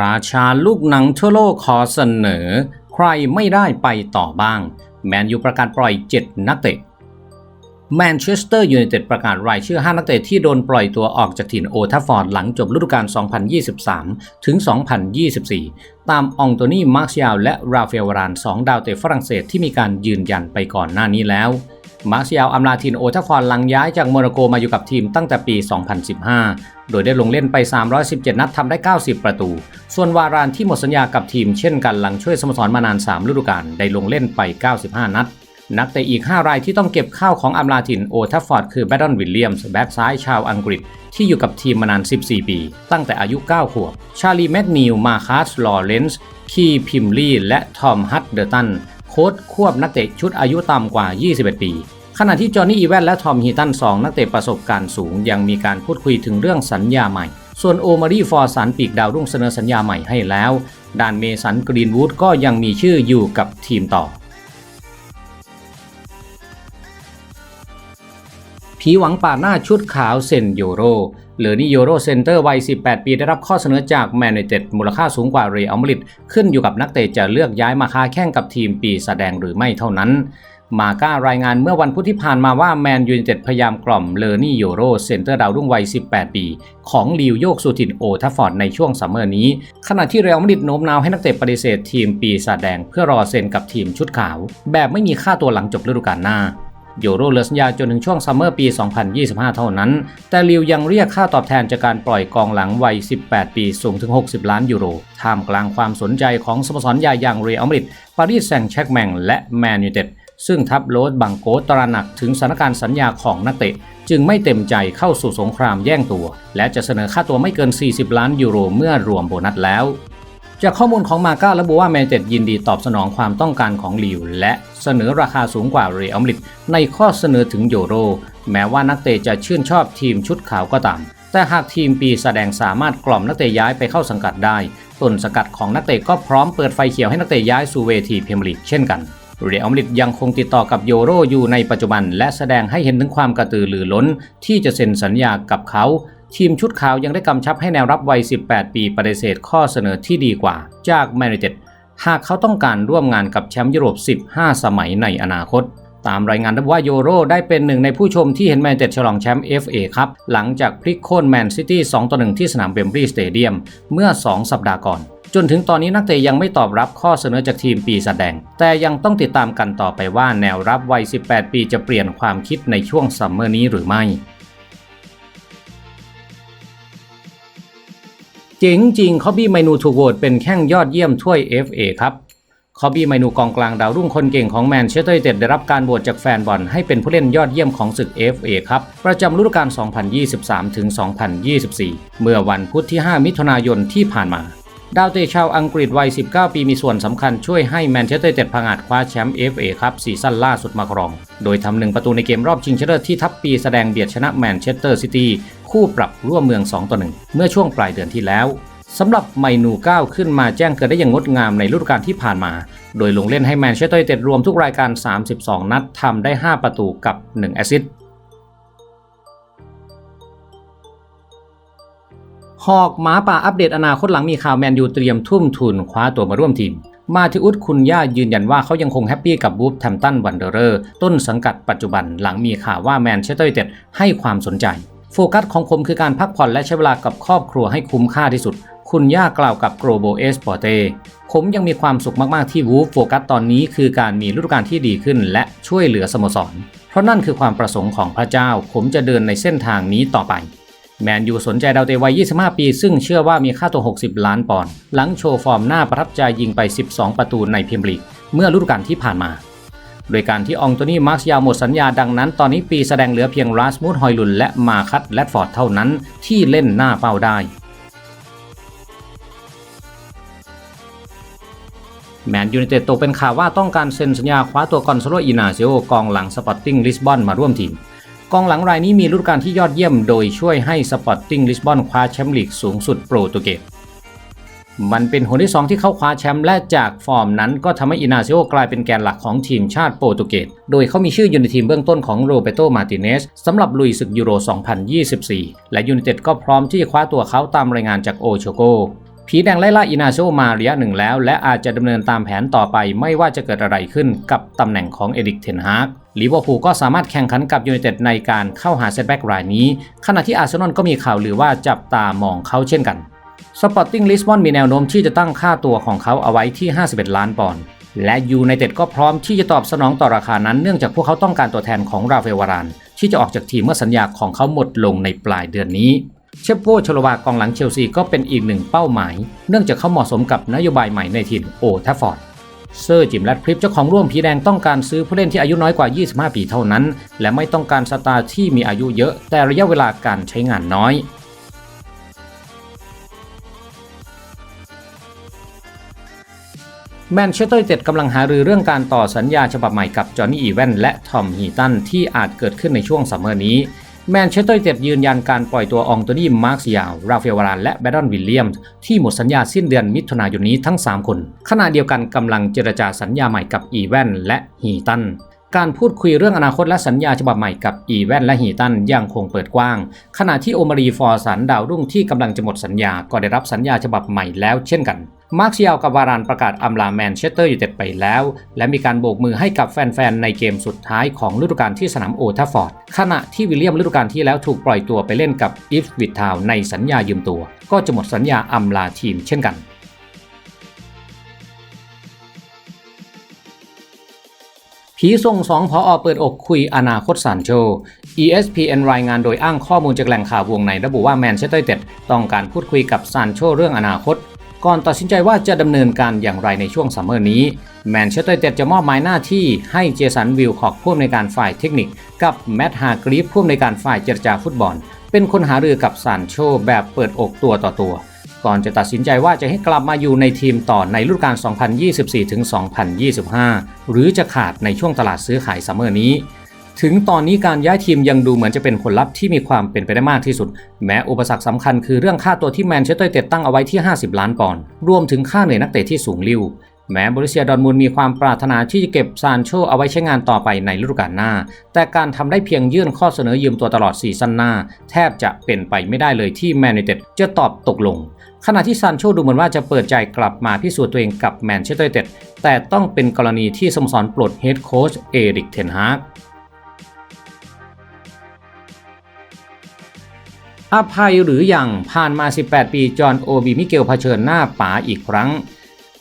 ราชาลูกหนังทั่วโลกขอเสนอ ใครไม่ได้ไปต่อบ้าง แมนยูประกาศปล่อย 7 นักเตะแมนเชสเตอร์ยูไนเต็ดประกาศรายชื่อ 5 นักเตะที่โดนปล่อยตัวออกจากถิ่นโอทัฟฟอร์ดหลังจบฤดูกาล 2023 ถึง 2024 ตามองโตนีมาร์เซียลและราฟาเอลวาราน 2 ดาวเตะฝรั่งเศสที่มีการยืนยันไปก่อนหน้านี้แล้ว มาร์เซียลอำลาทีมโอทัฟฟอร์ดหลังย้ายจากโมร็อกโกมาอยู่กับทีมตั้งแต่ปี 2015 โดยได้ลงเล่นไป 317 นัดทำได้ 90 ประตู ส่วนวารานที่หมดสัญญากับทีมเช่นกันหลังช่วยสโมสรมานาน 3 ฤดูกาลได้ลงเล่นไป 95 นัด นักเตะอีก 5 รายที่ต้องเก็บข้าวของอำลาทินโอทัฟฟอร์ดคือแบดดอนวิลเลียมส์แบ็กซ้ายชาวอังกฤษ ที่อยู่กับทีมมานาน 14 ปี ตั้งแต่อายุ 9 ขวบ ชาลีแมกนิวมาคัสลอเรนซ์คีพิมลีและทอมฮัตเดอร์ตัน โค้ดควบนักเตะชุดอายุต่ำกว่า 21 ปี ขณะที่จอห์นนี่อีแวนและทอมฮีตันสองนักเตะประสบการณ์สูง ยังมีการพูดคุยถึงเรื่องสัญญาใหม่ ส่วนโอมารีฟอร์สันปีกดาวรุ่งเสนอสัญญาใหม่ให้แล้ว ด้านเมสันกรีนวูดก็ยังมีชื่ออยู่กับทีมต่อ ผีหวังป่าหน้าชุดขาวเซนโยโรหรือนิโยโรเซนเตอร์วัย 18 ปีได้รับข้อเสนอจากแมนยูไนเต็ดมูลค่าสูงกว่าเรอัลมาดริดขึ้นอยู่กับนักเตะจะเลือกย้ายมาค้าแข่งกับทีมปีแสดงหรือไม่เท่านั้นมาก้ารายงานเมื่อวันพุธที่ผ่านมาว่าแมนยูไนเต็ดพยายามกล่อมเลอร์นี่โยโรเซนเตอร์ดาวรุ่งวัย 18 ปี ของลิวโยกสุทินโอทัฟฟอร์ดในช่วงซัมเมอร์นี้ ขณะที่เรอัลมาดริดโน้มน้าวให้นักเตะปฏิเสธทีมปีแสดงเพื่อรอเซ็นกับทีมชุดขาว แบบไม่มีค่าตัวหลังจบฤดูกาลหน้า ยโรเหลือสัญญาจนถึงช่วงซัมเมอร์ปี 2025 เท่านั้น แต่ลิวยังเรียกค่าตอบแทนจากการปล่อยกองหลังวัย 18 ปีสูงถึง 60 ล้านยูโร ท่ามกลางความสนใจของสโมสรใหญ่อย่างเรอัลมาดริด ปารีสแซงต์แชร์กแมงและแมนยูเต็ด ซึ่งทับโรสบังโกตระหนักถึงสถานการณ์สัญญาของนักเตะ จึงไม่เต็มใจเข้าสู่สงครามแย่งตัว และจะเสนอค่าตัวไม่เกิน 40 ล้านยูโรเมื่อรวมโบนัสแล้ว จากข้อมูลของมาก้าระบุว่าแมนเต็ดยินดีตอบสนองความต้องการของลิวและเสนอราคาสูงกว่าเรอัลมิดในข้อเสนอถึงโยโร แม้ว่านักเตะจะชื่นชอบทีมชุดขาวก็ตาม แต่หากทีมปีแสดงสามารถกล่อมนักเตะย้ายไปเข้าสังกัดได้ต้นสังกัดของนักเตะก็พร้อมเปิดไฟเขียวให้นักเตะย้ายสู่เวทีพรีเมียร์ลีกเช่นกันเรอัลมาดริดยังคงติดต่อกับโยโรอยู่ในปัจจุบัน และแสดงให้เห็นถึงความกระตือรือร้นที่จะเซ็นสัญญากับเขา ทีมชุดขาวยังได้กำชับให้แนวรับวัย 18 ปีปฏิเสธข้อเสนอที่ดีกว่า จากแมนยูไนเต็ดหากเขาต้องการร่วมงานกับแชมป์ยุโรป 15 สมัยในอนาคต ตามรายงานระบุว่าโยโรได้เป็นหนึ่งในผู้ชมที่เห็นแมนยูไนเต็ดฉลองแชมป์ FA ครับ หลังจากพลิกโค่นแมนซิตี้ 2 ต่อ 1 ที่สนามเบมบรีสเตเดียมเมื่อ 2 สัปดาห์ก่อน จนถึงตอนนี้นักเตะยังไม่ตอบรับข้อเสนอจากทีมปีแสดง แต่ยังต้องติดตามกันต่อไปว่าแนวรับวัย 18 ปีจะเปลี่ยนความคิดในช่วงซัมเมอร์นี้หรือไม่ เจ๋งจริงคอบบี้ไมนูถูกโหวตเป็นแข้งยอดเยี่ยมถ้วย FA ครับคอบบี้ไมนูกองกลางดาวรุ่งคนเก่งของแมนเชสเตอร์ยูไนเต็ดได้รับการโหวตจากแฟนบอลให้เป็นผู้เล่นยอดเยี่ยมของศึก FA ครับประจำฤดูกาล 2023-2024 เมื่อวันพุธที่ 5 มิถุนายนที่ผ่านมา ดาวเตะชาวอังกฤษวัย 19 ปีมีส่วนสำคัญช่วยให้แมนเชสเตอร์ยูไนเต็ดพังอาจคว้าแชมป์ FA ครับซีซั่นล่าสุดมาครอง โดยทำหนึ่งประตูในเกมรอบชิงชนะเลิศที่ทัพปีแสดงเบียดชนะแมนเชสเตอร์ซิตี้คู่ปรับร่วมเมือง 2 ต่อ 1 เมื่อช่วงปลายเดือนที่แล้วสำหรับไมนูก้าวขึ้นมาแจ้งเกิดได้อย่างงดงามในฤดูกาลที่ผ่านมา โดยลงเล่นให้แมนเชสเตอร์ยูไนเต็ดรวมทุกรายการ 32 นัดทำได้ 5 ประตูกับ 1 แอสซิสต์ หอกหมาป่าอัปเดตอนาคตหลังมีข่าวแมนยูเตรียมทุ่มทุนคว้าตัวมาร่วมทีม มาทิอุสคุณย่ายืนยันว่าเขายังคงแฮปปี้กับบูฟแทมตันวันเดอร์ต้นสังกัดปัจจุบันหลังมีข่าวว่าแมนเชสเตอร์ยูไนเต็ดให้ความสนใจ โฟกัสของผมคือการพักผ่อนและใช้เวลากับครอบครัวให้คุ้มค่าที่สุด คุณย่ากล่าวกับ Global e s p o r t e ผมยังมีความสุขมากๆที่วูฟโฟกัสตอนนี้คือการมีฤดูกาลที่ดีขึ้นและช่วยเหลือสโมสร เพราะนั่นคือความประสงค์ของพระเจ้า ผมจะเดินในเส้นทางนี้ต่อไป แมนยูสนใจดาวเตะวัย 25 ปี ซึ่งเชื่อว่ามีค่าตัว 60 ล้านปอนด์หลังโชว์ฟอร์มหน้าประทับใจยิงไป 12 ประตูในพรีเมียร์ลีกเมื่อฤดูกาลที่ผ่านมา โดยการที่อองโตนี่มาร์คยาวหมดสัญญาดังนั้น ตอนนี้ปีแสดงเหลือเพียงราสมุดฮอยลุนและมาคัตแรดฟอร์ดเท่านั้นที่เล่นหน้าเป้าได้แมนยูไนเต็ดตกเป็นข่าวว่าต้องการเซ็นสัญญาคว้าตัวกอนโซโลอินาเซโอกองหลังสปอร์ติ้งลิสบอนมาร่วมทีม กองหลังรายนี้มีฤดูกาลที่ยอดเยี่ยมโดยช่วยให้สปอร์ติ้งลิสบอนคว้าแชมป์ลีกสูงสุดโปรตุเกสมันเป็นหนที่ 2 ที่เข้าคว้าแชมป์และจากฟอร์มนั้นก็ทำให้อินาเซโอกลายเป็นแกนหลักของทีมชาติโปรตุเกส โดยเขามีชื่ออยู่ในทีมเบื้องต้นของโรเบโต มาติเนสสำหรับลุยศึกยูโร 2024 และยูไนเต็ดก็พร้อมที่จะคว้าตัวเขาตามรายงานจากโอโชโกผีแดงไล่ล่าอินาโชมาระยะหนึ่งแล้ว และอาจจะดำเนินตามแผนต่อไปไม่ว่าจะเกิดอะไรขึ้นกับตำแหน่งของเอริกเทนฮาก ลิเวอร์พูลก็สามารถแข่งขันกับยูไนเต็ดในการเข้าหาเซตแบ็กรายนี้ ขณะที่อาร์เซนอลก็มีข่าวลือว่าจับตามองเขาเช่นกันสปอร์ติ้งลิสบอนมีแนวโน้มที่จะตั้งค่าตัวของเขาเอาไว้ที่ 51 ล้านปอนด์และยูไนเต็ดก็พร้อมที่จะตอบสนองต่อราคานั้นเนื่องจากพวกเขาต้องการตัวแทนของราเฟลวาราน ที่จะออกจากทีมเมื่อสัญญาของเขาหมดลงในปลายเดือนนี้ เชฟโปชโลวากองหลังเชลซีก็เป็นอีกหนึ่งเป้าหมาย เนื่องจากเขาเหมาะสมกับนโยบายใหม่ในทีมโอทัฟฟอร์ด เซอร์จิมแรดคลิปเจ้าของร่วมผีแดงต้องการซื้อผู้เล่นที่อายุน้อยกว่า 25 ปีเท่านั้น และไม่ต้องการสตาร์ที่มีอายุเยอะ แต่ระยะเวลาการใช้งานน้อยแมนเชสเตอร์ยูไนเต็ดกำลังหารือเรื่องการต่อสัญญาฉบับใหม่กับจอห์นนี่อีแวนและทอมฮีตันที่อาจเกิดขึ้นในช่วงซัมเมอร์นี้ แมนเชสเตอร์ยูไนเต็ดยืนยันการปล่อยตัวองโตนี่มาร์คซิยาว ราฟาเอลวารานและแบดดอนวิลเลียมที่หมดสัญญาสิ้นเดือนมิถุนายนนี้ทั้ง 3 คน ขณะเดียวกันกำลังเจรจาสัญญาใหม่กับอีแวนและฮีตันการพูดคุยเรื่องอนาคตและสัญญาฉบับใหม่กับอีแวนและฮีตันยังคงเปิดกว้าง ขณะที่โอมารีฟอร์สันดาวรุ่งที่กำลังจะหมดสัญญาก็ได้รับสัญญาฉบับใหม่แล้วเช่นกัน มาร์คเซียลกับวารานประกาศอำลาแมนเชสเตอร์ยูไนเต็ดไปแล้ว และมีการโบกมือให้กับแฟนๆ ในเกมสุดท้ายของฤดูกาลที่สนามโอทัฟฟอร์ด ขณะที่วิลเลียมฤดูกาลที่แล้วถูกปล่อยตัวไปเล่นกับอิฟวิททาวในสัญญายืมตัว ก็จะหมดสัญญาอำลาทีมเช่นกันผีส่งสองพออเปิดอกคุยอนาคตซานโช ESPN รายงานโดยอ้างข้อมูลจากแหล่งข่าววงในระบุว่าแมนเชสเตอร์ยูไนเต็ดต้องการพูดคุยกับซานโชเรื่องอนาคต ก่อนตัดสินใจว่าจะดำเนินการอย่างไรในช่วงซัมเมอร์นี้แมนเชสเตอร์ยูไนเต็ดจะมอบหมายหน้าที่ให้เจสันวิลคอกผู้อำนวยการฝ่ายเทคนิค กับแมตต์ฮากรีฟผู้อำนวยการฝ่ายเจรจาฟุตบอล เป็นคนหารือกับซานโชแบบเปิดอกตัวต่อตัว ก่อนจะตัดสินใจว่าจะให้กลับมาอยู่ในทีมต่อในฤดูกาล 2024-2025 หรือจะขาดในช่วงตลาดซื้อขายซัมเมอร์นี้ ถึงตอนนี้การย้ายทีมยังดูเหมือนจะเป็นผลลัพธ์ที่มีความเป็นไปได้มากที่สุด แม้อุปสรรคสำคัญคือเรื่องค่าตัวที่แมนเชสเตอร์เต็ดตั้งเอาไว้ที่ 50 ล้านปอนด์รวมถึงค่าเหนื่อยนักเตะที่สูงลิ่วแม้บริเซียดอร์ทมุนด์มีความปรารถนาที่จะเก็บซานโชเอาไว้ใช้งานต่อไปในฤดูกาลหน้า แต่การทำได้เพียงยื่นข้อเสนอยืมตัวตลอดซีซั่นหน้า แทบจะเป็นไปไม่ได้เลยที่แมนยูไนเต็ดจะตอบตกลง ขณะที่ซานโชดูเหมือนว่าจะเปิดใจกลับมาพิสูจน์ตัวเองกับแมนเชสเตอร์เต็ดแต่ต้องเป็นกรณีที่สโมสรปลดเฮดโค้ชเอริกเทนฮาก อภัยหรือยังผ่านมา 18 ปี จอห์นโอบีมิเกลเผชิญหน้าป๋าอีกครั้ง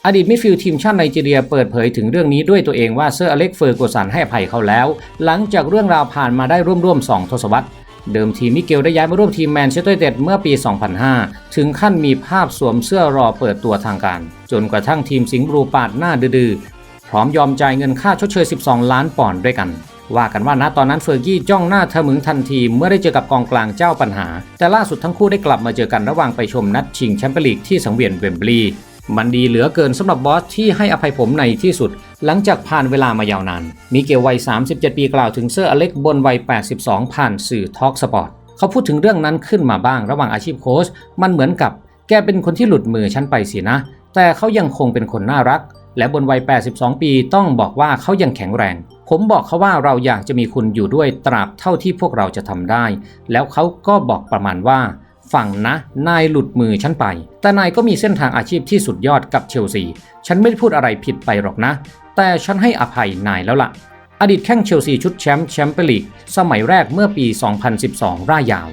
อดีตมิดฟิลด์ทีมชาติไนจีเรียเปิดเผยถึงเรื่องนี้ด้วยตัวเองว่าเซอร์อเล็กเฟอร์กสันให้อภัยเขาแล้ว หลังจากเรื่องราวผ่านมาได้ร่วมๆ2ทศวรรษเดิมทีมิเกลได้ย้ายมาร่วมทีมแมนเชสเตอร์ยูไนเต็ดเมื่อปี 2005 ถึงขั้นมีภาพสวมเสื้อรอเปิดตัวทางการ จนกระทั่งทีมสิงห์บลูปาดหน้าดื้อพร้อมยอมจ่ายเงินค่าชดเชย 12 ล้านปอนด์ด้วยกัน ว่ากันว่าณตอนนั้นเฟอร์กี้จ้องหน้าทะมึงทันทีเมื่อได้เจอกับกองกลางเจ้าปัญหา แต่ล่าสุดทั้งคู่ได้กลับมาเจอกันระหว่างไปชมนัดชิงแชมเปี้ยนลีกที่สังเวียนเวมบลีย์มันดีเหลือเกินสำหรับบอสที่ให้อภัยผมในที่สุด หลังจากผ่านเวลามายาวนาน มีเกลวัย 37 ปีกล่าวถึงเซอร์อเล็กบนวัย 82 ผ่านสื่อทอล์กสปอร์ตเขาพูดถึงเรื่องนั้นขึ้นมาบ้างระหว่างอาชีพโค้ชมันเหมือนกับ แกเป็นคนที่หลุดมือฉันไปสินะ แต่เขายังคงเป็นคนน่ารัก และบนวัย 82 ปีต้องบอกว่าเขายังแข็งแรง ผมบอกเขาว่าเราอยากจะมีคุณอยู่ด้วยตราบเท่าที่พวกเราจะทำได้ แล้วเขาก็บอกประมาณว่าฟังนะนายหลุดมือฉันไป แต่นายก็มีเส้นทางอาชีพที่สุดยอดกับเชลซี ฉันไม่ได้พูดอะไรผิดไปหรอกนะ แต่ฉันให้อภัยนายแล้วละ่ะ อดีตแข้งเชลซีชุดแชมป์แชมเปี้ยนลีกสมัยแรกเมื่อปี 2012 ร่ายยาว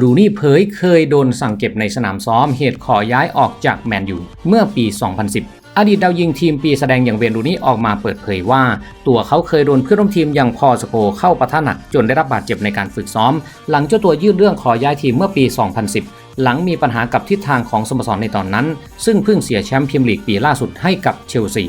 รูนี่เผยเคยโดนสั่งเก็บในสนามซ้อมเหตุขอย้ายออกจากแมนยูเมื่อปี 2010 อดีตดาวยิงทีมปีแสดงอย่างเวนรูนี่ออกมาเปิดเผยว่า ตัวเขาเคยโดนเพื่อนร่วมทีมอย่างพอสโกเข้าปะทะหนักจนได้รับบาดเจ็บในการฝึกซ้อม หลังเจ้าตัวยื่นเรื่องขอย้ายทีมเมื่อปี 2010 หลังมีปัญหากับทิศทางของสโมสรในตอนนั้น ซึ่งเพิ่งเสียแชมป์พรีเมียร์ลีกปีล่าสุดให้กับเชลซี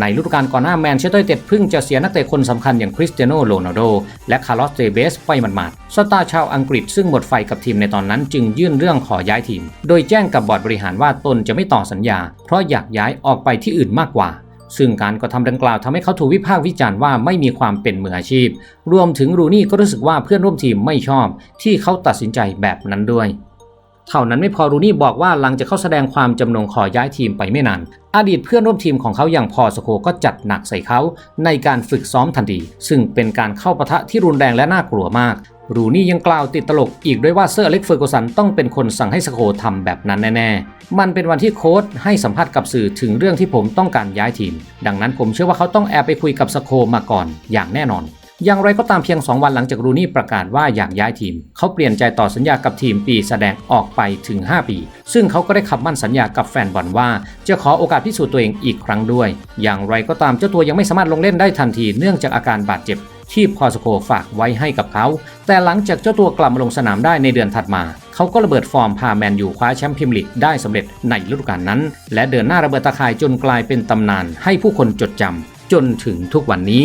ในฤดูกาลก่อนหน้าแมนเชสเตอร์เต็ดเพิ่งจะเสียนักเตะคนสำคัญอย่างคริสเตียโนโรนัลโดและคาร์ลอสเตเบสไปหมาดๆสตาร์ชาวอังกฤษซึ่งหมดไฟกับทีมในตอนนั้นจึงยื่นเรื่องขอย้ายทีม โดยแจ้งกับบอร์ดบริหารว่าตนจะไม่ต่อสัญญา เพราะอยากย้ายออกไปที่อื่นมากกว่าซึ่งการกระทำดังกล่าวทำให้เขาถูกวิพากษ์วิจารณ์ว่าไม่มีความเป็นมืออาชีพ รวมถึงรูนี่ก็รู้สึกว่าเพื่อนร่วมทีมไม่ชอบ ที่เขาตัดสินใจแบบนั้นด้วย เท่านั้นไม่พอรูนี่บอกว่าหลังจากเขาแสดงความจำนงขอย้ายทีมไปไม่นาน อดีตเพื่อนร่วมทีมของเขาอย่างพอสโคก็จัดหนักใส่เขาในการฝึกซ้อมทันทีซึ่งเป็นการเข้าปะทะที่รุนแรงและน่ากลัวมากรูนี่ยังกล่าวติดตลกอีกด้วยว่าเซอร์อเล็กเฟอร์กูสันต้องเป็นคนสั่งให้สโคทำแบบนั้นแน่ ๆ มันเป็นวันที่โค้ชให้สัมภาษณ์กับสื่อถึงเรื่องที่ผมต้องการย้ายทีม ดังนั้นผมเชื่อว่าเขาต้องแอบไปคุยกับสโคมาก่อนอย่างแน่นอน อย่างไรก็ตามเพียง 2 วันหลังจากรูนี่ประกาศว่าอยากย้ายทีม เขาเปลี่ยนใจต่อสัญญากับทีมปีแสดงออกไปถึง 5 ปี ซึ่งเขาก็ได้คำมั่นสัญญากับแฟนบอลว่า จะขอโอกาสพิสูจน์ตัวเองอีกครั้งด้วย อย่างไรก็ตามเจ้าตัวยังไม่สามารถลงเล่นได้ทันทีเนื่องจากอาการบาดเจ็บที่พอสโคฝากไว้ให้กับเขา แต่หลังจากเจ้าตัวกลับมาลงสนามได้ในเดือนถัดมา เขาก็ระเบิดฟอร์มพาแมนยูคว้าแชมป์พรีเมียร์ลีกได้สำเร็จในฤดูกาลนั้น และเดินหน้าระเบิดตาข่ายจนกลายเป็นตำนานให้ผู้คนจดจำจนถึงทุกวันนี้